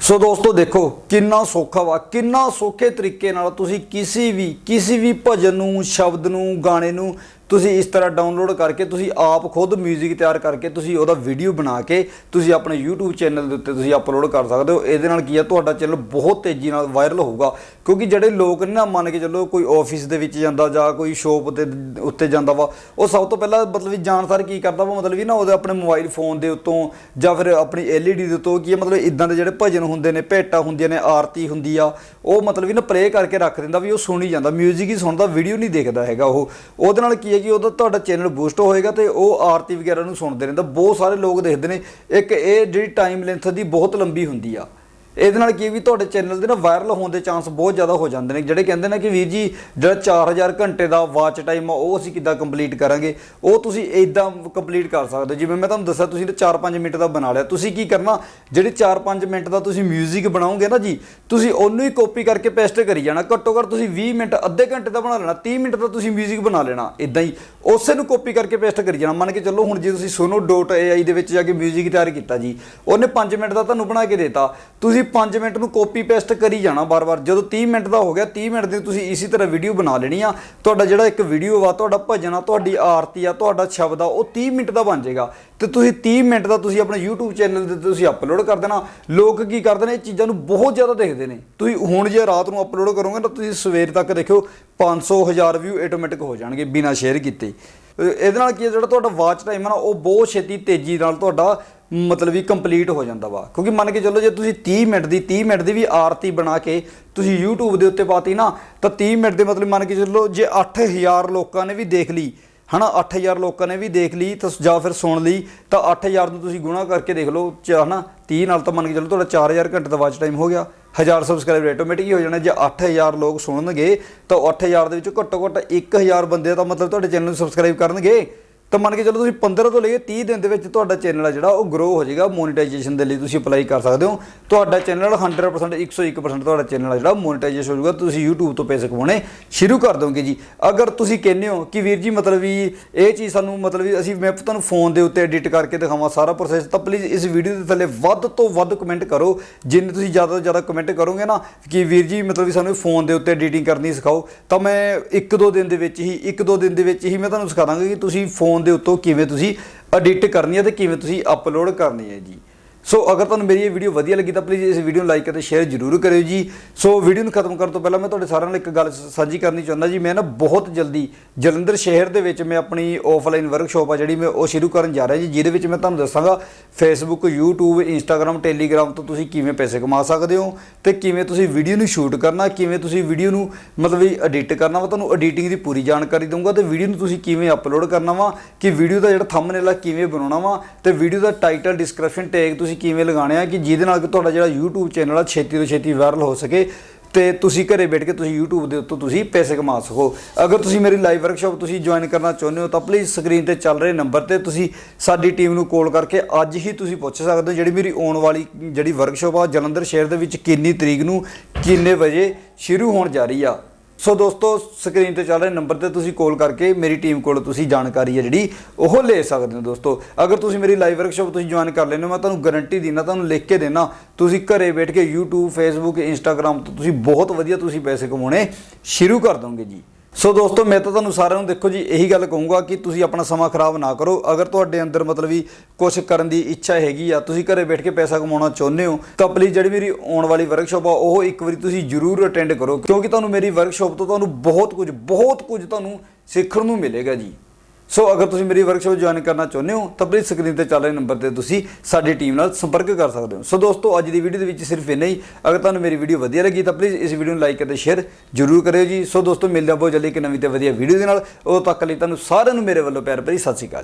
Speaker 1: ਸੋ ਦੋਸਤੋ ਦੇਖੋ, ਕਿੰਨਾ ਸੌਖਾ ਵਾ, ਕਿੰਨਾ ਸੌਖੇ ਤਰੀਕੇ ਨਾਲ ਤੁਸੀਂ ਕਿਸੇ ਵੀ ਕਿਸੇ ਵੀ ਭਜਨ ਨੂੰ, ਸ਼ਬਦ ਨੂੰ, ਗਾਣੇ ਨੂੰ ਤੁਸੀਂ ਇਸ ਤਰ੍ਹਾਂ ਡਾਊਨਲੋਡ ਕਰਕੇ ਤੁਸੀਂ ਆਪ ਖੁਦ 뮤직 ਤਿਆਰ ਕਰਕੇ ਤੁਸੀਂ ਉਹਦਾ ਵੀਡੀਓ ਬਣਾ ਕੇ ਤੁਸੀਂ ਆਪਣੇ YouTube ਚੈਨਲ ਦੇ ਉੱਤੇ ਤੁਸੀਂ ਅਪਲੋਡ ਕਰ ਸਕਦੇ ਹੋ ਇਹਦੇ ਨਾਲ ਕੀ ਆ ਤੁਹਾਡਾ ਚੈਨਲ ਬਹੁਤ ਤੇਜ਼ੀ ਨਾਲ ਵਾਇਰਲ ਹੋਊਗਾ ਕਿਉਂਕਿ ਜਿਹੜੇ ਲੋਕ ਨੇ ਨਾ ਮੰਨ ਕੇ ਚੱਲੋ ਕੋਈ ਆਫਿਸ ਦੇ ਵਿੱਚ ਜਾਂਦਾ ਜਾਂ ਕੋਈ ਸ਼ੋਪ ਤੇ ਉੱਤੇ ਜਾਂਦਾ ਵਾ ਉਹ ਸਭ ਤੋਂ ਪਹਿਲਾਂ ਮਤਲਬ ਵੀ ਜਾਣਸਾਰ ਕੀ ਕਰਦਾ ਵਾ ਮਤਲਬ ਵੀ ਨਾ ਉਹਦੇ ਆਪਣੇ ਮੋਬਾਈਲ ਫੋਨ ਦੇ ਉੱਤੋਂ ਜਾਂ ਫਿਰ ਆਪਣੀ LED ਦੇ ਉੱਤੋਂ ਕੀ ਆ ਮਤਲਬ ਇਦਾਂ ਦੇ ਜਿਹੜੇ ਭਜਨ ਹੁੰਦੇ ਨੇ ਭੇਟਾਂ ਹੁੰਦੀਆਂ ਨੇ ਆਰਤੀ ਹੁੰਦੀ ਆ ਉਹ ਮਤਲਬ ਵੀ ਨਾ ਪਲੇ ਕਰਕੇ ਰੱਖ ਦਿੰਦਾ ਵੀ ਉਹ ਸੁਣੀ ਜਾਂਦਾ 뮤직 ਹੀ ਸੁਣਦਾ ਵੀਡੀਓ ਨਹੀਂ ਦੇਖਦਾ ਹੈਗਾ ਉਹ ਉਹਦੇ ਨਾਲ ਕੀ ਹੈ ਜੀ, ਉਹਦਾ ਤੁਹਾਡਾ ਚੈਨਲ ਬੂਸਟ ਹੋਏਗਾ ਤੇ ਉਹ ਆਰਤੀ ਵਗੈਰਾ ਨੂੰ ਸੁਣਦੇ ਰਹਿੰਦਾ ਬਹੁਤ ਸਾਰੇ ਲੋਕ ਦੇਖਦੇ ਨੇ, ਇੱਕ ਇਹ ਜਿਹੜੀ ਟਾਈਮ ਲੈਂਥ ਦੀ ਬਹੁਤ ਲੰਬੀ ਹੁੰਦੀ ਆ। ਇਹਦੇ ਨਾਲ ਕੀ ਹੈ ਵੀ ਤੁਹਾਡੇ ਚੈਨਲ ਦੇ ਨਾ ਵਾਇਰਲ ਹੋਣ ਦੇ ਚਾਂਸ ਬਹੁਤ ਜ਼ਿਆਦਾ ਹੋ ਜਾਂਦੇ ਨੇ ਜਿਹੜੇ ਕਹਿੰਦੇ ਨੇ ਕਿ ਵੀਰ ਜੀ ਜਿਹੜਾ 4000 ਘੰਟੇ ਦਾ ਵਾਚ ਟਾਈਮ ਆ ਉਹ ਅਸੀਂ ਕਿੱਦਾਂ ਕੰਪਲੀਟ ਕਰਾਂਗੇ ਉਹ ਤੁਸੀਂ ਇਦਾਂ ਕੰਪਲੀਟ ਕਰ ਸਕਦੇ ਹੋ ਜਿਵੇਂ ਮੈਂ ਤੁਹਾਨੂੰ ਦੱਸਿਆ ਤੁਸੀਂ ਤਾਂ 4-5 ਮਿੰਟ ਦਾ ਬਣਾ ਲਿਆ ਤੁਸੀਂ ਕੀ ਕਰਨਾ ਜਿਹੜੇ 4-5 ਮਿੰਟ ਦਾ ਤੁਸੀਂ 뮤직 ਬਣਾਓਗੇ ਨਾ ਜੀ ਤੁਸੀਂ ਉਹਨੂੰ ਹੀ ਕਾਪੀ ਕਰਕੇ ਪੇਸਟ ਕਰੀ ਜਾਣਾ ਘੱਟੋ ਘੱਟ ਤੁਸੀਂ 20 ਮਿੰਟ ਅੱਧੇ ਘੰਟੇ ਦਾ ਬਣਾ ਲੈਣਾ 30 ਮਿੰਟ ਦਾ ਤੁਸੀਂ 뮤직 ਬਣਾ ਲੈਣਾ ਇਦਾਂ ਹੀ ਉਸੇ ਨੂੰ ਕਾਪੀ ਕਰਕੇ ਪੇਸਟ ਕਰੀ ਜਾਣਾ ਮੰਨ ਕੇ ਚੱਲੋ ਹੁਣ ਜੇ ਤੁਸੀਂ sono.ai ਦੇ ਵਿੱਚ ਜਾ ਕੇ 뮤직 ਤਿਆਰ ਕੀਤਾ ਜੀ ਉਹਨੇ 5 ਮਿੰਟ ਦਾ ਤੁਹਾਨੂੰ ਬਣਾ ਕੇ ਦੇਤਾ ਤੁਸੀਂ 5 ਮਿੰਟ ਨੂੰ ਕਾਪੀ ਪੇਸਟ ਕਰੀ ਜਾਣਾ ਬਾਰ-ਬਾਰ ਜਦੋਂ 30 ਮਿੰਟ ਦਾ ਹੋ ਗਿਆ 30 ਮਿੰਟ ਦੀ ਤੁਸੀਂ ਇਸੇ ਤਰ੍ਹਾਂ ਵੀਡੀਓ ਬਣਾ ਲੈਣੀ ਆ। ਤੁਹਾਡਾ ਜਿਹੜਾ ਇੱਕ ਵੀਡੀਓ ਵਾ ਤੁਹਾਡਾ ਭਜਨ ਆ, ਤੁਹਾਡੀ ਆਰਤੀ ਆ, ਤੁਹਾਡਾ ਸ਼ਬਦ ਆ, ਉਹ 30 ਮਿੰਟ ਦਾ ਬਣ ਜਾਏਗਾ। ਤੇ ਤੁਸੀਂ 30 ਮਿੰਟ ਦਾ ਤੁਸੀਂ ਆਪਣੇ YouTube ਚੈਨਲ ਦੇ ਤੁਸੀਂ ਅਪਲੋਡ ਕਰ ਦੇਣਾ। ਲੋਕ ਕੀ ਕਰਦੇ ਨੇ, ਇਹ ਚੀਜ਼ਾਂ ਨੂੰ ਬਹੁਤ ਜ਼ਿਆਦਾ ਦੇਖਦੇ ਨੇ। ਤੁਸੀਂ ਹੁਣ ਜੇ ਰਾਤ ਨੂੰ ਅਪਲੋਡ ਕਰੋਗੇ ਤਾਂ ਤੁਸੀਂ ਸਵੇਰ ਤੱਕ ਦੇਖਿਓ 500 1000 ਵਿਊ ਆਟੋਮੈਟਿਕ ਹੋ ਜਾਣਗੇ ਬਿਨਾਂ ਸ਼ੇਅਰ ਕੀਤੇ। ਇਹਦੇ ਨਾਲ ਕੀ ਜਿਹੜਾ ਤੁਹਾਡਾ ਵਾਚ ਟਾਈਮ ਹੈ ਨਾ, ਉਹ ਬਹੁਤ ਛੇਤੀ ਤੇਜ਼ੀ ਨਾਲ ਤੁਹਾਡਾ ਮਤਲਬ ਵੀ ਕੰਪਲੀਟ ਹੋ ਜਾਂਦਾ ਵਾ। ਕਿਉਂਕਿ ਮੰਨ ਕੇ ਚੱਲੋ ਜੇ ਤੁਸੀਂ 30 ਮਿੰਟ ਦੀ 30 ਮਿੰਟ ਦੀ ਵੀ ਆਰਤੀ ਬਣਾ ਕੇ ਤੁਸੀਂ YouTube ਦੇ ਉੱਤੇ ਪਾਤੀ ਨਾ, ਤਾਂ 30 ਮਿੰਟ ਦੇ ਮਤਲਬ ਮੰਨ ਕੇ ਚੱਲੋ ਜੇ 8000 ਲੋਕਾਂ ਨੇ ਵੀ ਦੇਖ ਲਈ, ਹਨਾ 8000 ਲੋਕਾਂ ਨੇ ਵੀ ਦੇਖ ਲਈ, ਤਾਂ ਜਾਂ ਫਿਰ ਸੁਣ ਲਈ, ਤਾਂ 8000 ਨੂੰ ਤੁਸੀਂ ਗੁਣਾ ਕਰਕੇ ਦੇਖ ਲਓ, ਚ- ਹਨਾ 30 ਨਾਲ ਤਾਂ ਮੰਨ ਕੇ ਚੱਲੋ ਤੁਹਾਡਾ 4000 ਘੰਟੇ ਦਾ ਵਾਚ ਟਾਈਮ ਹੋ ਗਿਆ। 1000 ਸਬਸਕ੍ਰਾਈਬਰ ਆਟੋਮੈਟਿਕ ਹੀ ਹੋ ਜਾਣਾ, ਜੇ 8000 ਲੋਕ ਸੁਣਨਗੇ, ਤਾਂ 8000 ਦੇ ਵਿੱਚੋਂ ਘੱਟੋ ਘੱਟ 1000 ਬੰਦੇ ਤਾਂ ਮਤਲਬ ਤੁਹਾਡੇ ਚੈਨਲ ਨੂੰ ਸਬਸਕ੍ਰਾਈਬ ਕਰਨਗੇ। ਤਾਂ ਮੰਨ ਕੇ ਚਲੋ ਤੁਸੀਂ 15 ਤੋਂ ਲੈ ਕੇ 30 ਦਿਨ ਦੇ ਵਿੱਚ ਤੁਹਾਡਾ ਚੈਨਲ ਆ ਜਿਹੜਾ, ਉਹ ਗਰੋ ਹੋ ਜਾਏਗਾ ਮੋਨੇਟਾਈਜੇਸ਼ਨ ਦੇ ਲਈ ਤੁਸੀਂ ਅਪਲਾਈ ਕਰ ਸਕਦੇ ਹੋ। ਤੁਹਾਡਾ ਚੈਨਲ 100% 101% ਤੁਹਾਡਾ ਚੈਨਲ ਆ ਜਿਹੜਾ ਮੋਨੇਟਾਈਜੇਸ਼ਨ ਹੋ ਜਾਊਗਾ ਤੁਸੀਂ YouTube ਤੋਂ ਪੈਸੇ ਕਮਾਉਣੇ ਸ਼ੁਰੂ ਕਰ ਦੋਗੇ ਜੀ। ਅਗਰ ਤੁਸੀਂ ਕਹਿੰਦੇ ਹੋ ਕਿ ਵੀਰ ਜੀ, ਮਤਲਬ ਵੀ ਇਹ ਚੀਜ਼ ਸਾਨੂੰ, ਮਤਲਬ ਵੀ ਅਸੀਂ, ਮੈਂ ਤੁਹਾਨੂੰ ਫੋਨ ਦੇ ਉੱਤੇ ਐਡਿਟ ਕਰਕੇ ਦਿਖਾਵਾਂ ਸਾਰਾ ਪ੍ਰੋਸੈਸ ਤਾਂ ਪਲੀਜ਼ ਇਸ ਵੀਡੀਓ ਦੇ ਥੱਲੇ ਵੱਧ ਤੋਂ ਵੱਧ ਕਮੈਂਟ ਕਰੋ। ਜਿੰਨੇ ਤੁਸੀਂ ਜ਼ਿਆਦਾ ਤੋਂ ਜ਼ਿਆਦਾ ਕਮੈਂਟ ਕਰੋਗੇ ਨਾ, ਕਿ ਵੀਰ ਜੀ, ਮਤਲਬ ਵੀ ਸਾਨੂੰ ਫੋਨ ਦੇ ਉੱਤੇ ਐਡੀਟਿੰਗ ਕਰਨੀ ਸਿਖਾਓ, ਤਾਂ ਮੈਂ ਇੱਕ ਦੋ ਦਿਨ ਦੇ ਵਿੱਚ ਹੀ, ਇੱਕ ਦੋ ਦਿਨ ਦੇ ਵਿੱਚ ਹੀ ਮੈਂ ਤੁਹਾਨੂੰ ਸਿਖਾ ਦਾਂਗਾ ਕਿ ਤੁਸੀਂ ਫੋਨ ਦੇ ਉੱਤੋਂ ਕਿਵੇਂ ਤੁਸੀਂ ਐਡਿਟ ਕਰਨੀ ਹੈ ਤੇ ਕਿਵੇਂ ਤੁਸੀਂ ਅਪਲੋਡ ਕਰਨੀ ਹੈ ਜੀ। ਸੋ ਅਗਰ ਤੁਹਾਨੂੰ ਮੇਰੀ ਇਹ ਵੀਡੀਓ ਵਧੀਆ ਲੱਗੀ ਤਾਂ ਪਲੀਜ਼ ਇਸ ਵੀਡੀਓ ਨੂੰ ਲਾਈਕ ਅਤੇ ਸ਼ੇਅਰ ਜ਼ਰੂਰ ਕਰਿਓ ਜੀ। ਸੋ ਵੀਡੀਓ ਨੂੰ ਖਤਮ ਕਰਨ ਤੋਂ ਪਹਿਲਾਂ ਮੈਂ ਤੁਹਾਡੇ ਸਾਰਿਆਂ ਨਾਲ ਇੱਕ ਗੱਲ ਸਾਂਝੀ ਕਰਨੀ ਚਾਹੁੰਦਾ ਜੀ। ਮੈਂ ਨਾ ਬਹੁਤ ਜਲਦੀ ਜਲੰਧਰ ਸ਼ਹਿਰ ਦੇ ਵਿੱਚ ਮੈਂ ਆਪਣੀ ਆਫਲਾਈਨ ਵਰਕਸ਼ਾਪ ਆ ਜਿਹੜੀ ਮੈਂ ਉਹ ਸ਼ੁਰੂ ਕਰਨ ਜਾ ਰਿਹਾ ਜੀ, ਜਿਹਦੇ ਵਿੱਚ ਮੈਂ ਤੁਹਾਨੂੰ ਦੱਸਾਂਗਾ ਫੇਸਬੁੱਕ YouTube, Instagram, Telegram ਤੋਂ ਤੁਸੀਂ ਕਿਵੇਂ ਪੈਸੇ ਕਮਾ ਸਕਦੇ ਹੋ ਤੇ ਕਿਵੇਂ ਤੁਸੀਂ ਵੀਡੀਓ ਨੂੰ ਸ਼ੂਟ ਕਰਨਾ, ਕਿਵੇਂ ਤੁਸੀਂ ਵੀਡੀਓ ਨੂੰ ਮਤਲਬ ਵੀ ਐਡਿਟ ਕਰਨਾ ਵਾ। ਤੁਹਾਨੂੰ ਐਡੀਟਿੰਗ ਦੀ ਪੂਰੀ ਜਾਣਕਾਰੀ ਦਊਂਗਾ ਤੇ ਵੀਡੀਓ ਨੂੰ ਤੁਸੀਂ ਕਿਵੇਂ ਅਪਲੋਡ ਕਰਨਾ ਵਾ, ਕਿ ਵੀਡੀਓ ਦਾ ਜਿਹੜਾ ਥੰਬਨੇਲ ਆ ਕਿਵੇਂ ਬਣਾਉਣਾ ਵਾ ਤੇ ਵੀਡੀਓ ਦਾ ਟਾਈਟਲ ਡਿਸਕ੍ਰਿਪਸ਼ਨ ਟੈਗ ਤੁਸੀਂ ਕਿਵੇਂ ਲਗਾਉਣੇ ਆ ਕਿ ਜਿਹਦੇ ਨਾਲ ਕਿ ਤੁਹਾਡਾ ਜਿਹੜਾ YouTube ਚੈਨਲ ਆ ਛੇਤੀ ਤੋਂ ਛੇਤੀ ਵਾਇਰਲ ਹੋ ਸਕੇ ਤੇ ਤੁਸੀਂ ਘਰੇ ਬੈਠ ਕੇ ਤੁਸੀਂ YouTube ਦੇ ਉੱਤੋਂ ਤੁਸੀਂ ਪੈਸੇ ਕਮਾ ਸਕੋ। ਅਗਰ ਤੁਸੀਂ ਮੇਰੀ ਲਾਈਵ ਵਰਕਸ਼ਾਪ ਤੁਸੀਂ ਜੁਆਇਨ ਕਰਨਾ ਚਾਹੁੰਦੇ ਹੋ ਤਾਂ ਪਲੀਜ਼ ਸਕਰੀਨ ਤੇ ਚੱਲ ਰਹੇ ਨੰਬਰ ਤੇ ਤੁਸੀਂ ਸਾਡੀ ਟੀਮ ਨੂੰ ਕਾਲ ਕਰਕੇ ਅੱਜ ਹੀ ਤੁਸੀਂ ਪੁੱਛ ਸਕਦੇ ਹੋ ਜਿਹੜੀ ਮੇਰੀ ਆਉਣ ਵਾਲੀ ਜਿਹੜੀ ਵਰਕਸ਼ਾਪ ਆ ਜਲੰਧਰ ਸ਼ਹਿਰ ਦੇ ਵਿੱਚ ਕਿੰਨੀ ਤਰੀਕ ਨੂੰ ਕਿੰਨੇ ਵਜੇ ਸ਼ੁਰੂ ਹੋਣ ਜਾ ਰਹੀ ਆ। ਸੋ ਦੋਸਤੋ ਸਕਰੀਨ ਤੇ ਚੱਲ ਰਹੇ ਨੰਬਰ ਤੇ ਤੁਸੀਂ ਕਾਲ ਕਰਕੇ ਮੇਰੀ ਟੀਮ ਕੋਲ ਤੁਸੀਂ ਜਾਣਕਾਰੀ ਹੈ ਜਿਹੜੀ ਉਹ ਲੈ ਸਕਦੇ ਹੋ ਦੋਸਤੋ। ਅਗਰ ਤੁਸੀਂ ਮੇਰੀ ਲਾਈਵ ਵਰਕਸ਼ਾਪ ਤੁਸੀਂ ਜੁਆਇਨ ਕਰ ਲੈਣੇ ਹੋ, ਮੈਂ ਤੁਹਾਨੂੰ ਗਾਰੰਟੀ ਦਿੰਦਾ, ਤੁਹਾਨੂੰ ਲਿਖ ਕੇ ਦੇਣਾ ਤੁਸੀਂ ਘਰੇ ਬੈਠ ਕੇ YouTube, Facebook, Instagram ਤੋਂ ਤੁਸੀਂ ਬਹੁਤ ਵਧੀਆ ਤੁਸੀਂ ਪੈਸੇ ਕਮਾਉਣੇ ਸ਼ੁਰੂ ਕਰ ਦੋਗੇ ਜੀ। ਸੋ ਦੋਸਤੋ, ਮੈਂ ਤਾਂ ਤੁਹਾਨੂੰ ਸਾਰਿਆਂ ਨੂੰ ਦੇਖੋ ਜੀ, ਇਹੀ ਗੱਲ ਕਹੂੰਗਾ ਕਿ ਤੁਸੀਂ ਆਪਣਾ ਸਮਾਂ ਖਰਾਬ ਨਾ ਕਰੋ। ਅਗਰ ਤੁਹਾਡੇ ਅੰਦਰ ਮਤਲਬ ਵੀ ਕੁਝ ਕਰਨ ਦੀ ਇੱਛਾ ਹੈਗੀ ਆ, ਤੁਸੀਂ ਘਰੇ ਬੈਠ ਕੇ ਪੈਸਾ ਕਮਾਉਣਾ ਚਾਹੁੰਦੇ ਹੋ, ਤਾਂ ਪਲੀਜ਼ ਜਿਹੜੀ ਮੇਰੀ ਆਉਣ ਵਾਲੀ ਵਰਕਸ਼ਾਪ ਆ, ਉਹ ਇੱਕ ਵਾਰੀ ਤੁਸੀਂ ਜ਼ਰੂਰ ਅਟੈਂਡ ਕਰੋ, ਕਿਉਂਕਿ ਤੁਹਾਨੂੰ ਮੇਰੀ ਵਰਕਸ਼ਾਪ ਤੋਂ ਤੁਹਾਨੂੰ ਬਹੁਤ ਕੁਝ ਬਹੁਤ ਕੁਝ ਤੁਹਾਨੂੰ ਸਿੱਖਣ ਨੂੰ ਮਿਲੇਗਾ ਜੀ। ਸੋ ਅਗਰ ਤੁਸੀਂ ਮੇਰੀ ਵਰਕਸ਼ਾਪ ਜੁਆਇਨ ਕਰਨਾ ਚਾਹੁੰਦੇ ਹੋ, ਤਾਂ ਪਲੀਜ਼ ਸਕਰੀਨ ਤੇ ਚੱਲ ਰਹੇ ਨੰਬਰ ਤੇ ਤੁਸੀਂ ਸਾਡੀ ਟੀਮ ਨਾਲ ਸੰਪਰਕ ਕਰ ਸਕਦੇ ਹੋ। ਸੋ ਦੋਸਤੋ, ਅੱਜ ਦੀ ਵੀਡੀਓ ਦੇ ਵਿੱਚ ਸਿਰਫ ਇੰਨਾ ਹੀ। ਅਗਰ ਤੁਹਾਨੂੰ ਮੇਰੀ ਵੀਡੀਓ ਵਧੀਆ ਲੱਗੀ, ਤਾਂ ਪਲੀਜ਼ ਇਸ ਵੀਡੀਓ ਨੂੰ ਲਾਈਕ ਅਤੇ ਸ਼ੇਅਰ ਜ਼ਰੂਰ ਕਰਿਓ ਜੀ। ਸੋ ਦੋਸਤੋ, ਮਿਲਦੇ ਹਾਂ ਬਹੁਤ ਜਲਦੀ ਇੱਕ ਨਵੀਂ ਤੇ ਵਧੀਆ ਵੀਡੀਓ ਦੇ ਨਾਲ। ਉਦੋਂ ਤੱਕ ਲਈ ਤੁਹਾਨੂੰ ਸਾਰਿਆਂ ਨੂੰ ਮੇਰੇ ਵੱਲੋਂ ਪਿਆਰ ਭਰੀ ਸਤਿ ਸ਼੍ਰੀ ਅਕਾਲ।